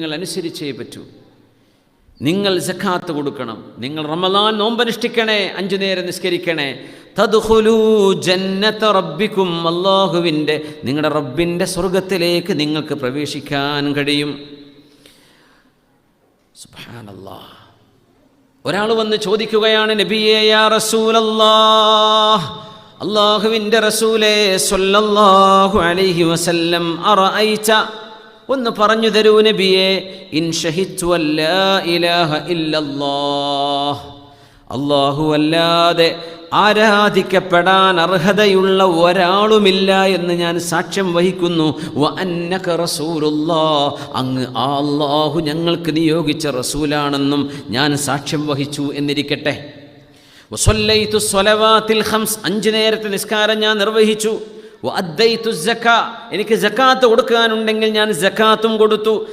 നിങ്ങൾ അനുസരിച്ചേ പറ്റൂ. നിങ്ങൾ സഖാത്ത് കൊടുക്കണം. നിങ്ങൾ റമദാൻ നോമ്പനുഷ്ഠിക്കണേ അഞ്ചു നേരം നിസ്കരിക്കണേ. തദ്ഖുലൂ ജന്നത റബ്ബിക്കും അള്ളാഹുവിന്റെ നിങ്ങളുടെ റബ്ബിന്റെ സ്വർഗത്തിലേക്ക് നിങ്ങൾക്ക് പ്രവേശിക്കാൻ കഴിയും. സുബ്ഹാനല്ലാ. ഒരാൾ വന്ന് ചോദിക്കുകയാണ് അള്ളാഹുവിന്റെ റസൂലേ സ്വല്ലല്ലാഹു അലൈഹി വസല്ലം അറഅയ്ത ഒന്ന് പറഞ്ഞു തരൂ നബിയെ ഇൻ ഇല്ലല്ലാഹ്. അല്ലാഹു അല്ലാതെ ആരാധിക്കപ്പെടാൻ അർഹതയുള്ള ഒരാളുമില്ല എന്ന് ഞാൻ സാക്ഷ്യം വഹിക്കുന്നു. അങ്ങ് അള്ളാഹു ഞങ്ങൾക്ക് നിയോഗിച്ച റസൂലാണെന്നും ഞാൻ സാക്ഷ്യം വഹിച്ചു എന്നിരിക്കട്ടെ. അഞ്ചു നേരത്തെ നിസ്കാരം ഞാൻ നിർവഹിച്ചു. എനിക്ക് ജക്കാത്ത് കൊടുക്കാനുണ്ടെങ്കിൽ ഞാൻ ജക്കാത്തും കൊടുത്തു.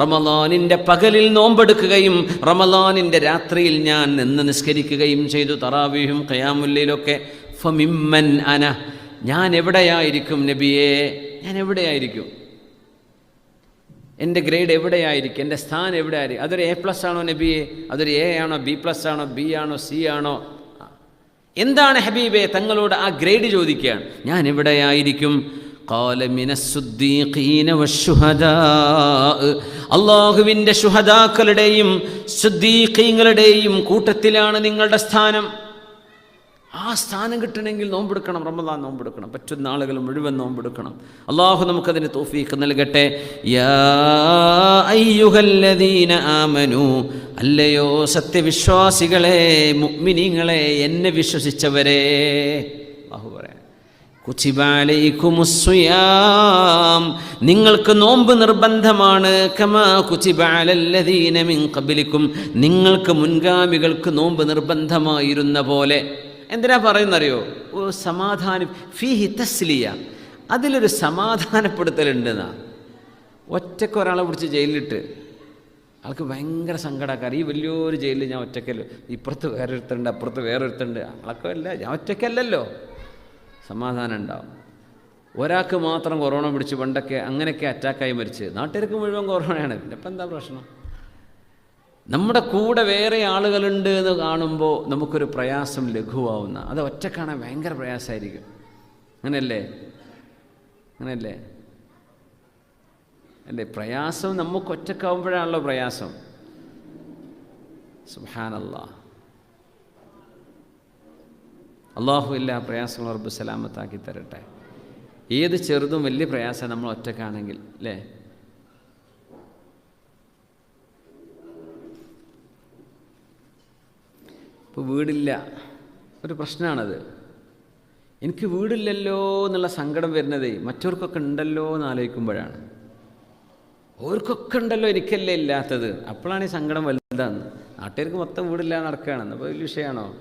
റമലാനിന്റെ പകലിൽ നോമ്പെടുക്കുകയും റമലാനിന്റെ രാത്രിയിൽ ഞാൻ നിന്ന് നിസ്കരിക്കുകയും ചെയ്തു തറാവീഹും ഖയാമുല്ലയിലൊക്കെ ഫമിമ്മൻ അന. ഞാൻ എവിടെയായിരിക്കും നബിയെ? ഞാൻ എവിടെയായിരിക്കും? എന്റെ ഗ്രേഡ് എവിടെയായിരിക്കും? എന്റെ സ്ഥാനം എവിടെയായിരിക്കും? അതൊരു എ പ്ലസ് ആണോ നബിയെ? അതൊരു എ ആണോ ബി പ്ലസ് ആണോ ബി ആണോ സി ആണോ? എന്താണ് ഹബീബെ തങ്ങളോട് ആ ഗ്രേഡ് ചോദിക്കുകയാണ്? ഞാൻ എവിടെയായിരിക്കും അള്ളാഹുവിന്റെ ശുഹദാക്കളുടെയും ശുദ്ധീഖീങ്ങളുടെയും കൂട്ടത്തിലാണ് നിങ്ങളുടെ സ്ഥാനം. ആ സ്ഥാനം കിട്ടണമെങ്കിൽ നോമ്പെടുക്കണം റമദാൻ നോമ്പെടുക്കണം പറ്റുന്ന ആളുകൾ മുഴുവൻ നോമ്പെടുക്കണം. അള്ളാഹു നമുക്കതിന് തോഫീക്ക് നൽകട്ടെ. ആമനു. അല്ലയോ സത്യവിശ്വാസികളെ മുഗ്മിനിങ്ങളെ എന്നെ വിശ്വസിച്ചവരെ. അള്ളാഹു പറയാം നിങ്ങൾക്ക് നോമ്പ് നിർബന്ധമാണ്. കമാ കുച്ചിബാലല്ലദീന മിൻ കബിലിക്കും നിങ്ങൾക്ക് മുൻഗാമികൾക്ക് നോമ്പ് നിർബന്ധമായിരുന്ന പോലെ. എന്തിനാ പറയുന്നറിയോ? സമാധാനം. ഫീഹി തസ്ലിയ. അതിലൊരു സമാധാനപ്പെടുത്തലുണ്ടെന്നാ. ഒറ്റയ്ക്ക് ഒരാളെ പിടിച്ച് ജയിലിലിട്ട്. ആൾക്ക് ഭയങ്കര സങ്കടക്കാർ ഈ വലിയൊരു ജയിലിൽ ഞാൻ ഒറ്റയ്ക്കല്ലോ ഇപ്പുറത്ത് വേറൊരുത്തുണ്ട് അപ്പുറത്ത് വേറൊരുത്തുണ്ട് ആളൊക്കെ അല്ല ഞാൻ ഒറ്റയ്ക്കല്ലല്ലോ സമാധാനം ഉണ്ടാവും. ഒരാൾക്ക് മാത്രം കൊറോണ പിടിച്ച് പണ്ടൊക്കെ അങ്ങനെയൊക്കെ അറ്റാക്കായി മരിച്ച്. നാട്ടുകാർക്ക് മുഴുവൻ കൊറോണയാണ്. പിന്നെ ഇപ്പം എന്താ പ്രശ്നം? നമ്മുടെ കൂടെ വേറെ ആളുകളുണ്ട് എന്ന് കാണുമ്പോൾ നമുക്കൊരു പ്രയാസം ലഘുവാവുന്ന. അത് ഒറ്റ കാണാൻ ഭയങ്കര പ്രയാസമായിരിക്കും അങ്ങനെയല്ലേ അങ്ങനെയല്ലേ അല്ലേ? പ്രയാസം നമുക്ക് ഒറ്റക്കാവുമ്പോഴാണല്ലോ പ്രയാസം. സുഹാനല്ലാ അള്ളാഹു എല്ലാ പ്രയാസങ്ങളും ഉറപ്പ് സലാമത്താക്കി തരട്ടെ. ഏത് ചെറുതും വലിയ പ്രയാസം നമ്മൾ ഒറ്റക്കാണെങ്കിൽ അല്ലേ? ഇപ്പോൾ വീടില്ല. ഒരു പ്രശ്നമാണത് എനിക്ക് വീടില്ലല്ലോ എന്നുള്ള സങ്കടം വരുന്നതേ മറ്റവർക്കൊക്കെ ഉണ്ടല്ലോ എന്ന് ആലോചിക്കുമ്പോഴാണ്. ഓർക്കൊക്കെ ഉണ്ടല്ലോ എനിക്കല്ലേ ഇല്ലാത്തത്. അപ്പോഴാണ് ഈ സങ്കടം വലുതാന്ന് നാട്ടുകാർക്ക് മൊത്തം വീടില്ല നടക്കുകയാണെന്ന് അപ്പോൾ വലിയ വിഷയമാണോ?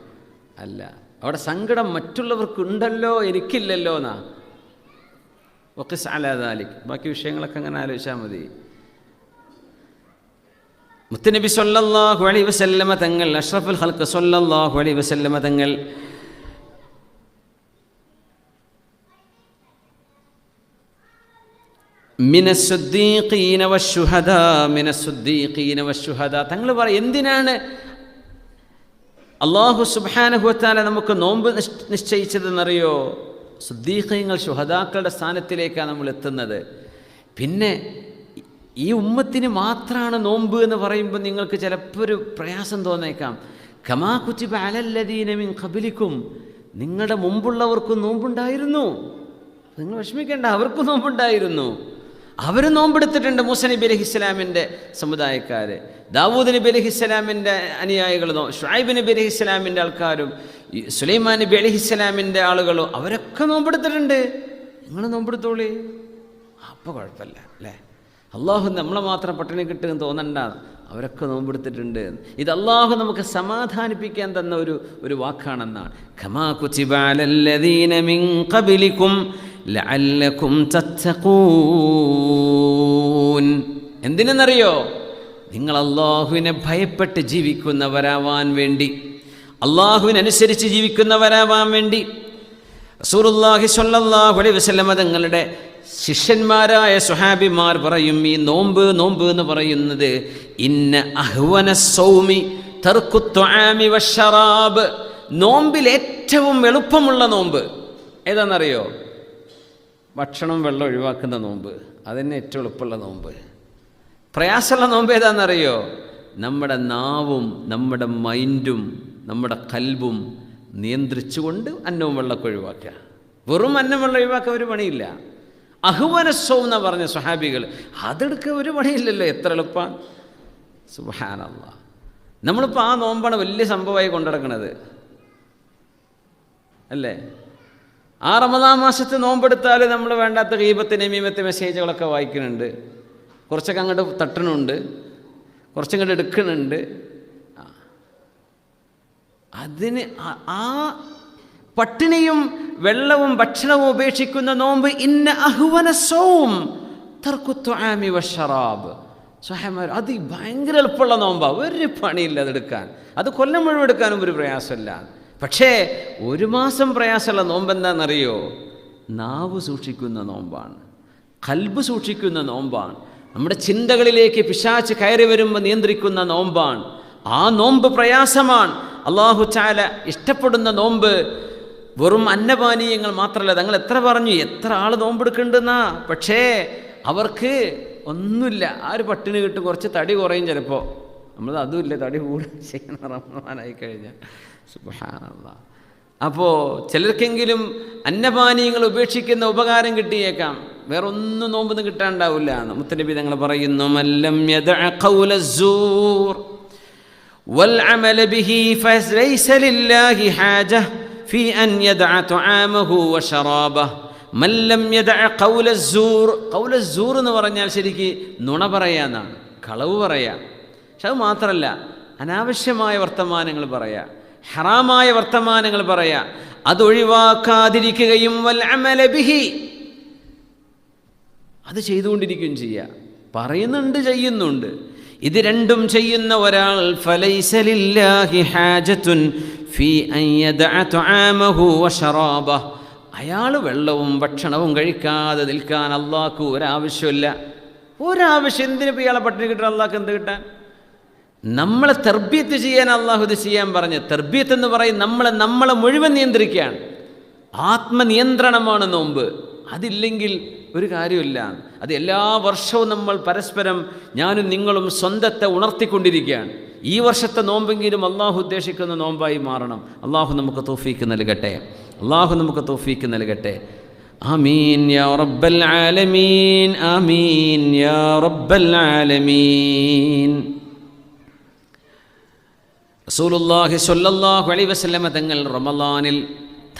അല്ല. അവിടെ സങ്കടം മറ്റുള്ളവർക്ക് ഉണ്ടല്ലോ എനിക്കില്ലല്ലോ എന്നാ. ഒക്കെ സാലാദാലിക് ബാക്കി വിഷയങ്ങളൊക്കെ അങ്ങനെ ആലോചിച്ചാൽ മതി. മുത്തനബി സൊല്ലാഹു അലൈഹി വസല്ലമ തങ്ങൾ അഷ്റഫുൽ ഹൽക്ക് സൊല്ലാഹു അലൈഹി വസല്ലമ തങ്ങൾ തങ്ങൾ പറയും എന്തിനാണ് അള്ളാഹു സുബ്ഹാനഹുവത്താല നമുക്ക് നോമ്പ് നിശ്ചയിച്ചതെന്നറിയോ? സുദ്ദീഖങ്ങൾ ശുഹദാക്കളുടെ സ്ഥാനത്തിലേക്കാണ് നമ്മൾ എത്തുന്നത്. പിന്നെ ഈ ഉമ്മത്തിന് മാത്രമാണ് നോമ്പ് എന്ന് പറയുമ്പോൾ നിങ്ങൾക്ക് ചിലപ്പോൾ ഒരു പ്രയാസം തോന്നേക്കാം. കമാ കുച്ചി അലല്ലദീനമിൻ കബിലിക്കും നിങ്ങളുടെ മുമ്പുള്ളവർക്കും നോമ്പുണ്ടായിരുന്നു. നിങ്ങൾ വിഷമിക്കേണ്ട അവർക്കും നോമ്പുണ്ടായിരുന്നു. അവർ നോമ്പെടുത്തിട്ടുണ്ട് മൂസ നബി അലഹി ഇസ്ലാമിന്റെ സമുദായക്കാർ ദാവൂദ് നബി അലഹി ഇസ്ലാമിന്റെ അനുയായികൾ ഷായിബ് നബി അലഹി ഇസ്ലാമിന്റെ ആൾക്കാരും സുലൈമാൻ നബി അലഹി ഇസ്ലാമിന്റെ ആളുകളും അവരൊക്കെ നോമ്പെടുത്തിട്ടുണ്ട്. നിങ്ങൾ നോമ്പെടുത്തോളി. അപ്പോൾ കുഴപ്പമില്ല അല്ലേ? അള്ളാഹു നമ്മളെ മാത്രം പട്ടിണി കിട്ടുമെന്ന് തോന്നണ്ട. അവരൊക്കെ നോമ്പെടുത്തിട്ടുണ്ട്. ഇത് അള്ളാഹു നമുക്ക് സമാധാനിപ്പിക്കാൻ തന്ന ഒരു ഒരു വാക്കാണെന്നാണ്. മിൻ തത്തഖൂൻ. എന്തിനെന്നറിയോ? നിങ്ങൾ അള്ളാഹുവിനെ ഭയപ്പെട്ട് ജീവിക്കുന്നവരാവാൻ വേണ്ടി അള്ളാഹുവിനനുസരിച്ച് ജീവിക്കുന്നവരാവാൻ വേണ്ടി. റസൂറുല്ലാഹി സ്വല്ലല്ലാഹു അലൈഹി വസല്ലമ തങ്ങളുടെ ശിഷ്യന്മാരായ സുഹാബിമാർ പറയും ഈ നോമ്പ് നോമ്പ് എന്ന് പറയുന്നത് ഇന്ന അഹ്വന സൗമി തർക്കുത്വാമി വഷറാബ് നോമ്പിൽ ഏറ്റവും എളുപ്പമുള്ള നോമ്പ് ഏതാണെന്നറിയോ? ഭക്ഷണം വെള്ളം ഒഴിവാക്കുന്ന നോമ്പ്. അതന്നെ ഏറ്റവും എളുപ്പമുള്ള നോമ്പ്. പ്രയാസമുള്ള നോമ്പ് ഏതാണെന്നറിയോ? നമ്മുടെ നാവും നമ്മുടെ മൈൻഡും നമ്മുടെ കൽബും നിയന്ത്രിച്ചുകൊണ്ട് അന്നവും വെള്ളമൊക്കെ ഒഴിവാക്കുക. വെറും അന്നം വെള്ളം ഒഴിവാക്കാൻ ഒരു പണിയില്ല. അഹുവനസ്വം എന്ന് പറഞ്ഞ സ്വഹാബികൾ അതെടുക്കുക ഒരു പണിയില്ലല്ലോ എത്ര എളുപ്പം. സുഹാനല്ല നമ്മളിപ്പോൾ ആ നോമ്പാണ് വലിയ സംഭവമായി കൊണ്ടുനടക്കുന്നത് അല്ലേ? ആ റമദാൻ മാസത്തെ നോമ്പെടുത്താൽ നമ്മൾ വേണ്ടാത്ത ഗീപത്ത് നമീമത്തെ മെസ്സേജുകളൊക്കെ വായിക്കുന്നുണ്ട്. കുറച്ചൊക്കെ അങ്ങോട്ട് തട്ടണുണ്ട് കുറച്ചങ്ങോട്ട് എടുക്കുന്നുണ്ട്. അതിന് ആ പട്ടിണിയും വെള്ളവും ഭക്ഷണവും ഉപേക്ഷിക്കുന്ന നോമ്പ് ഇന്ന അഹുവന സോം. തർക്കുത്വാമി വഷറാബ് സ്വഹമാർ അത് ഭയങ്കര എളുപ്പമുള്ള നോമ്പാണ് ഒരു പണിയില്ല അതെടുക്കാൻ. അത് കൊല്ലം മുഴുവൻ എടുക്കാനും ഒരു പ്രയാസമില്ല. പക്ഷേ ഒരു മാസം പ്രയാസമുള്ള നോമ്പ് എന്താണെന്നറിയോ നാവ് സൂക്ഷിക്കുന്ന നോമ്പാണ്. കൽബ് സൂക്ഷിക്കുന്ന നോമ്പാണ്. നമ്മുടെ ചിന്തകളിലേക്ക് പിശാച്ച് കയറി വരുമ്പോൾ നിയന്ത്രിക്കുന്ന നോമ്പാണ്. ആ നോമ്പ് പ്രയാസമാണ്. അള്ളാഹു ചാല ഇഷ്ടപ്പെടുന്ന നോമ്പ് വെറും അന്നപാനീയങ്ങൾ മാത്രമല്ല തങ്ങൾ എത്ര പറഞ്ഞു എത്ര ആൾ നോമ്പെടുക്കുന്നുണ്ടെന്നാ പക്ഷേ അവർക്ക് ഒന്നുമില്ല ആ ഒരു പട്ടിണി കിട്ടും കുറച്ച് തടി കുറയും ചിലപ്പോൾ നമ്മൾ അതുമില്ല തടി കൂടും ചെയ്യണ റമദാനായി കഴിഞ്ഞാൽ സുബാനല്ല അപ്പോൾ ചിലർക്കെങ്കിലും അന്നപാനീയങ്ങൾ ഉപേക്ഷിക്കുന്ന ഉപകാരം കിട്ടിയേക്കാം വേറെ ഒന്നും നോമ്പൊന്നും കിട്ടാണ്ടാവില്ല മുത്തനബി തങ്ങൾ പറയുന്നു മല്ലം യദഅ ഖൗല الزور والعمل به فليس لله حاجة في أن يدع طعامه وشرابه من لم يدع قول الزور قول الزور എന്ന് പറഞ്ഞാൽ ശരിക്ക് നുണ പറയാന്നാണ് കളവ് പറയാ പക്ഷെ അത് മാത്രമല്ല അനാവശ്യമായ വർത്തമാനങ്ങൾ പറയാ ഹറാമായ വർത്തമാനങ്ങൾ പറയാ അതൊഴിവാക്കാതിരിക്കുകയും വൽ അമല ബിഹി അത് ചെയ്തുകൊണ്ടിരിക്കുകയും ചെയ്യുക പറയുന്നുണ്ട് ചെയ്യുന്നുണ്ട് ഇത് രണ്ടും ചെയ്യുന്ന ഒരാൾ ഫലൈസലില്ലാഹി ഹാജത്തുൻ ഫീ അൻ യദഅ തുആമഹു വശറാബഹ്. അയാൾ വെള്ളവും ഭക്ഷണവും കഴിക്കാതെ നിൽക്കാൻ അള്ളാഹ്ക്ക് ഒരാവശ്യമില്ല ഒരാവശ്യം എന്തിനു ഇയാളെ പട്ടിണി കിട്ടാൻ അള്ളാഹ്ക്ക് എന്ത് കിട്ടാൻ? നമ്മളെ തെർബീത്ത് ചെയ്യാൻ അള്ളാഹു ഇത് ചെയ്യാൻ പറഞ്ഞു. തെർബീത്ത് എന്ന് പറയും നമ്മളെ നമ്മളെ മുഴുവൻ നിയന്ത്രിക്കുകയാണ്. ആത്മനിയന്ത്രണമാണ് നോമ്പ്. അതില്ലെങ്കിൽ ഒരു കാര്യമില്ല അത് എല്ലാ വർഷവും നമ്മൾ പരസ്പരം ഞാനും നിങ്ങളും സ്വന്തത്തെ ഉണർത്തിക്കൊണ്ടിരിക്കുകയാണ്. ഈ വർഷത്തെ നോമ്പെങ്കിലും അള്ളാഹു ഉദ്ദേശിക്കുന്ന നോമ്പായി മാറണം. അള്ളാഹു നമുക്ക് തോഫീക്ക് നൽകട്ടെ. അള്ളാഹു നമുക്ക് തോഫീക്ക് നൽകട്ടെ. ആമീൻ യാ റബ്ബൽ ആലമീൻ. ആമീൻ യാ റബ്ബൽ ആലമീൻ. റസൂലുള്ളാഹി സ്വല്ലല്ലാഹു അലൈഹി വസല്ലമ തങ്ങൾ റമളാനിൽ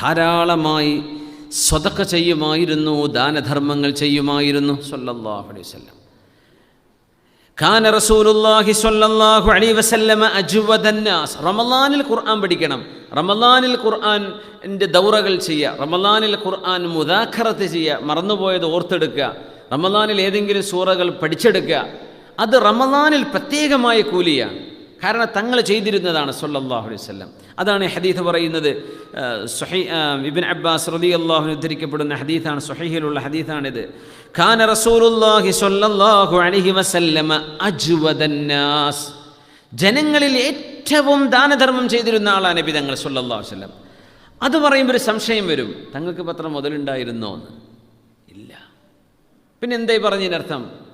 ധാരാളമായി സ്വതക്ക ചെയ്യുമായിരുന്നു ദാനധർമ്മങ്ങൾ ചെയ്യുമായിരുന്നു സ്വല്ലല്ലാഹു അലൈഹി വസല്ലം. കാന റസൂലുള്ളാഹി സ്വല്ലല്ലാഹു അലൈഹി വസല്ലമ അജ്വദന്നാസ് റമളാനിൽ ഖുർആൻ പഠിക്കണം. റമളാനിൽ ഖുർആന്റെ ദൗറകൾ ചെയ്യുക. റമളാനിൽ ഖുർആൻ മുദാഖറത്ത് ചെയ്യുക. മറന്നുപോയത് ഓർത്തെടുക്കുക. റമളാനിൽ ഏതെങ്കിലും സൂറകൾ പഠിച്ചെടുക്കുക. അത് റമളാനിൽ പ്രത്യേകമായ കൂലിയാണ് കാരണം തങ്ങൾ ചെയ്തിരുന്നതാണ് സല്ലല്ലാഹു അലൈഹി വസല്ലം. അതാണ് ഹദീഫ് പറയുന്നത്. സുഹൈ വിബിൻ അബ്ബാസ് അബ്ബാസ് റളിയല്ലാഹു ഉദ്ധരിക്കപ്പെടുന്ന ഹദീസാണ് സുഹൈഹിലുള്ള ഹദീഫാണിത് ഖാന റസൂലുള്ളാഹി സ്വല്ലല്ലാഹു അലൈഹി വസല്ലമ അജ്വദന്നാസ് ജനങ്ങളിൽ ഏറ്റവും ദാനധർമ്മം ചെയ്തിരുന്ന ആളാണ് നബി തങ്ങൾ സല്ലല്ലാഹു അലൈഹി വസല്ലം. അത് പറയുമ്പോൾ ഒരു സംശയം വരും. തങ്ങൾക്ക് പത്രം മുതലുണ്ടായിരുന്നോ എന്ന്. ഇല്ല. പിന്നെ എന്തായി പറഞ്ഞതിനർത്ഥം?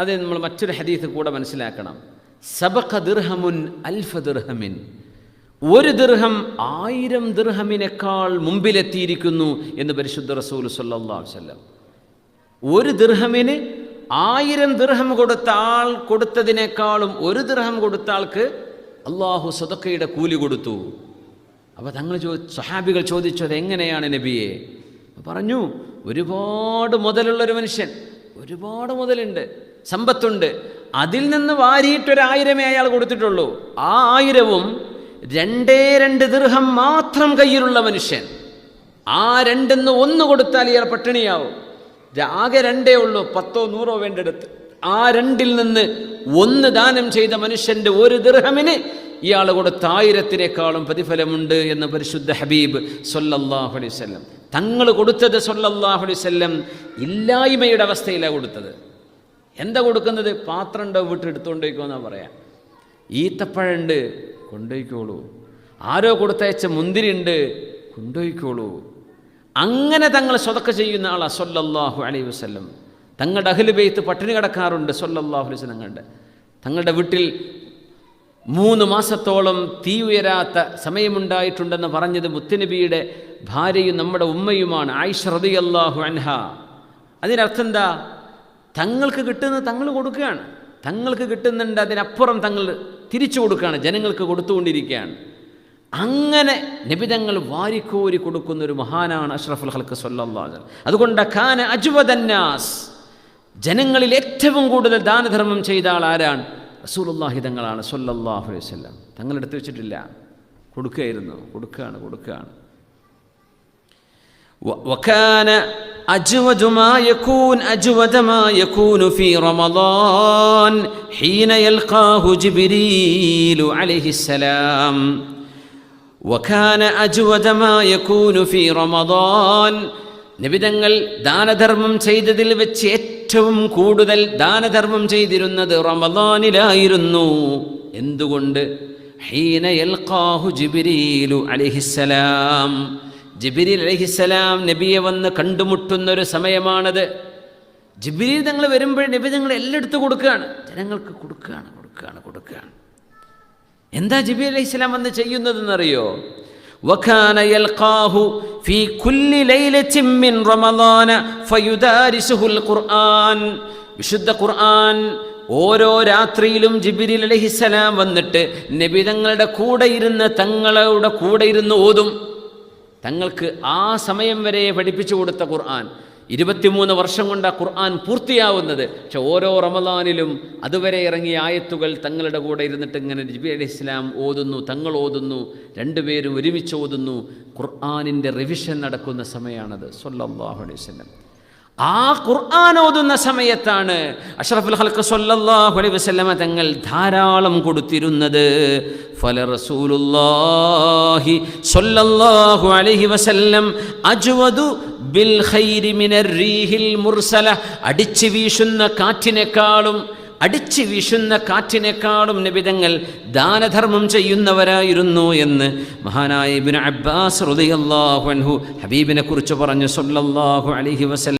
അത് നമ്മൾ മറ്റൊരു ഹദീസ് കൂടെ മനസ്സിലാക്കണം. സബഖ ദിർഹമുൻ അൽഫ ദിർഹമിൻ. ഒരു ദിർഹം ആയിരം ദിർഹമിനേക്കാൾ മുമ്പിലെത്തിയിരിക്കുന്നു എന്ന് പരിശുദ്ധ റസൂൽ വസല്ലം. ഒരു ദിർഹമിന് ആയിരം ദിർഹം കൊടുത്ത ആൾ കൊടുത്തതിനേക്കാളും ഒരു ദിർഹം കൊടുത്ത ആൾക്ക് അള്ളാഹു സദക്കയുടെ കൂലി കൊടുത്തു. അപ്പോൾ തങ്ങൾ ചോ സഹാബികൾ ചോദിച്ചു അതെങ്ങനെയാണ് നബിയെ? പറഞ്ഞു ഒരുപാട് മുതലുള്ളൊരു മനുഷ്യൻ ഒരുപാട് മുതലുണ്ട്. സമ്പത്തുണ്ട്. അതിൽ നിന്ന് വാരിയിട്ടൊരായിരമേ അയാൾ കൊടുത്തിട്ടുള്ളൂ. ആ ആയിരവും രണ്ടേ രണ്ട് ദീർഘം മാത്രം കയ്യിലുള്ള മനുഷ്യൻ. ആ രണ്ടെന്ന് ഒന്ന് കൊടുത്താൽ ഇയാൾ പട്ടിണിയാവും. ആകെ രണ്ടേ ഉള്ളൂ പത്തോ നൂറോ വേണ്ടെടുത്ത് ആ രണ്ടിൽ നിന്ന് ഒന്ന് ദാനം ചെയ്ത മനുഷ്യന്റെ ഒരു ദീർഘമിന് ഇയാൾ കൊടുത്ത ആയിരത്തിനേക്കാളും പ്രതിഫലമുണ്ട് എന്ന് പരിശുദ്ധ ഹബീബ് വസല്ലം. തങ്ങൾ കൊടുത്തത് വസല്ലം ഇല്ലായ്മയുടെ അവസ്ഥയിലാണ് കൊടുത്തത്. എന്താ കൊടുക്കുന്നത്? പാത്രം ഉണ്ടോ വീട്ടിൽ എടുത്തുകൊണ്ടേക്കോ എന്നാ പറയാം. ഈത്തപ്പഴുണ്ട് കൊണ്ടുപോയിക്കോളൂ. ആരോ കൊടുത്തയച്ച മുന്തിരി ഉണ്ട് കൊണ്ടുപോയിക്കോളൂ. അങ്ങനെ തങ്ങൾ സ്വതക്ക ചെയ്യുന്ന ആളാ സൊല്ലാഹു അലൈ വസല്ലം. തങ്ങളുടെ അഖിൽ ബെയ്ത്ത് പട്ടിണി കിടക്കാറുണ്ട് സൊല്ലാഹു അലൈഹി തങ്ങളുടെ. തങ്ങളുടെ വീട്ടിൽ മൂന്ന് മാസത്തോളം തീ ഉയരാത്ത സമയമുണ്ടായിട്ടുണ്ടെന്ന് പറഞ്ഞത് മുത്തുനബിയുടെ ഭാര്യയും നമ്മുടെ ഉമ്മയുമാണ് ആയിഷ അള്ളാഹു അൻഹ. അതിനർത്ഥം എന്താ? തങ്ങൾക്ക് കിട്ടുന്നത് തങ്ങൾ കൊടുക്കുകയാണ്. തങ്ങൾക്ക് കിട്ടുന്നുണ്ട് അതിനപ്പുറം തങ്ങൾ തിരിച്ചു കൊടുക്കുകയാണ് ജനങ്ങൾക്ക് കൊടുത്തുകൊണ്ടിരിക്കുകയാണ്. അങ്ങനെ നിബിതങ്ങൾ വാരിക്കോരി കൊടുക്കുന്ന ഒരു മഹാനാണ് അഷ്റഫുൽ ഹൽക്ക് സൊല്ലാജൽ അതുകൊണ്ട് ഖാന അജുവദന്നാസ് ജനങ്ങളിൽ ഏറ്റവും കൂടുതൽ ദാനധർമ്മം ചെയ്ത ആൾ ആരാണ്? റസൂലുള്ളാഹി തങ്ങളാണ് സൊല്ലാഹു അലൈഹി വല്ലം തങ്ങളെടുത്ത് വെച്ചിട്ടില്ല. കൊടുക്കുകയായിരുന്നു. കൊടുക്കുകയാണ് കൊടുക്കുകയാണ്. أجود ما يكون أجود ما يكون في رمضان حين يلقاه جبريل عليه السلام وكان أجود ما يكون في رمضان നിബിതങ്ങൾ ദാനധർമ്മം ചെയ്തതിൽ വെച്ച് ഏറ്റവും കൂടുതൽ ദാനധർമ്മം ചെയ്തിരുന്നത് റമദാനിലായിരുന്നു എന്തുകൊണ്ട് ഹീന യൽഖാഹു ജിബ്രീലു അലൈഹിസ്സലാം ജിബിരിൽ അലഹിസ്സലാം നബിയെ വന്ന് കണ്ടുമുട്ടുന്ന ഒരു സമയമാണത് ജിബിരിൽ തങ്ങൾ വരുമ്പോൾ നബി തങ്ങൾ എല്ലായിടത്തും കൊടുക്കുകയാണ് ജനങ്ങൾക്ക് കൊടുക്കുകയാണ് കൊടുക്കുകയാണ് കൊടുക്കുകയാണ് എന്താ ജിബി അലൈഹി സ്വലാം വന്ന് ചെയ്യുന്നതെന്നറിയോ وكان يلقاه في كل ليلة من رمضان فيدارسه القرآن വിശുദ്ധ ഖുർആൻ ഓരോ രാത്രിയിലും ജിബിരിൽ അലഹിസ്സലാം വന്നിട്ട് നബി തങ്ങളുടെ കൂടെ ഇരുന്ന് തങ്ങളുടെ കൂടെ ഇരുന്ന് ഓതും തങ്ങൾക്ക് ആ സമയം വരെ പഠിപ്പിച്ചു കൊടുത്ത ഖുർആൻ. ഇരുപത്തിമൂന്ന് വർഷം കൊണ്ട് ആ ഖുർആൻ പൂർത്തിയാവുന്നത്. പക്ഷെ ഓരോ റമദാനിലും അതുവരെ ഇറങ്ങിയ ആയത്തുകൾ തങ്ങളുടെ കൂടെ ഇരുന്നിട്ട് ഇങ്ങനെ ജിബി അലി ഇസ്ലാം ഓതുന്നു തങ്ങൾ ഓതുന്നു രണ്ടുപേരും ഒരുമിച്ച് ഓതുന്നു. ഖുർആാനിന്റെ റിവിഷൻ നടക്കുന്ന സമയമാണത്. സൊല്ലാഹു അലൈഹി വസല്ലം. ആ ഖുർആൻ ഓതുന്ന സമയത്താണ് അഷ്റഫുൽ ഹൽക്ക് സല്ലല്ലാഹു അലൈഹി വസല്ലമ തങ്ങൾ ധാരാളം കൊടുത്തിരുന്നത്. ഫല റസൂലുള്ളാഹി സല്ലല്ലാഹു അലൈഹി വസല്ലം അജ്വദു ബിൽ ഖൈരി മിനർ റീഹിൽ മുർസല. അടിച്ചു വീശുന്ന കാറ്റിനേക്കാളും അടിച്ചു വീശുന്ന കാറ്റിനേക്കാളും നിബിതങ്ങൾ ദാനധർമ്മം ചെയ്യുന്നവരായിരുന്നു എന്ന് മഹാനായ ഇബ്നു അബ്ബാസ് റളിയല്ലാഹു അൻഹു ഹബീബിനെ കുറിച്ച് പറഞ്ഞു. സല്ലല്ലാഹു അലൈഹി വസല്ലം